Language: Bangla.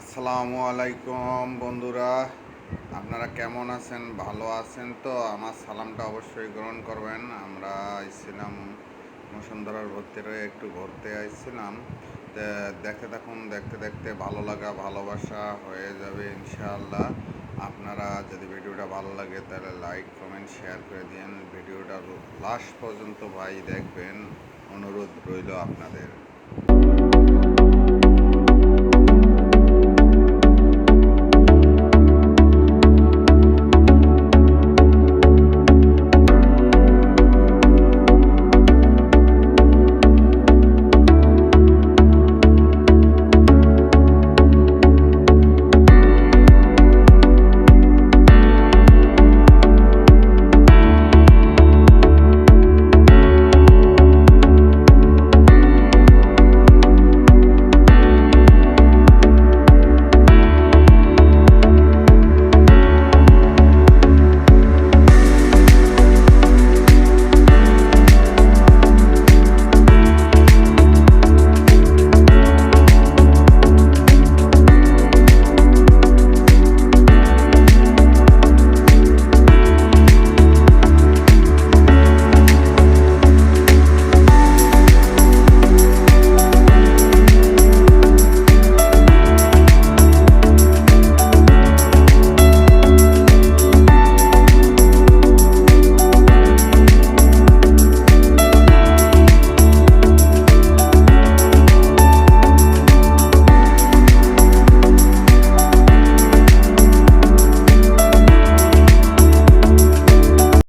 আসসালামু আলাইকুম বন্ধুরা। আপনারা কেমন আছেন? ভালো আছেন তো? আমার সালামটা অবশ্যই গ্রহণ করবেন। আমরা আইছিলাম বসুন্ধরার ভর্তিরে একটু ঘুরতে আইছিলাম। তা দেখতে থাকুন, দেখতে দেখতে ভালো লাগা, ভালোবাসা হয়ে যাবে ইনশাআল্লাহ। আপনারা যদি ভিডিওটা ভালো লাগে, তাহলে লাইক, কমেন্ট, শেয়ার করে দিন ভিডিওটা লাস্ট পর্যন্ত ভাই দেখবেন। অনুরোধ রইল আপনাদের।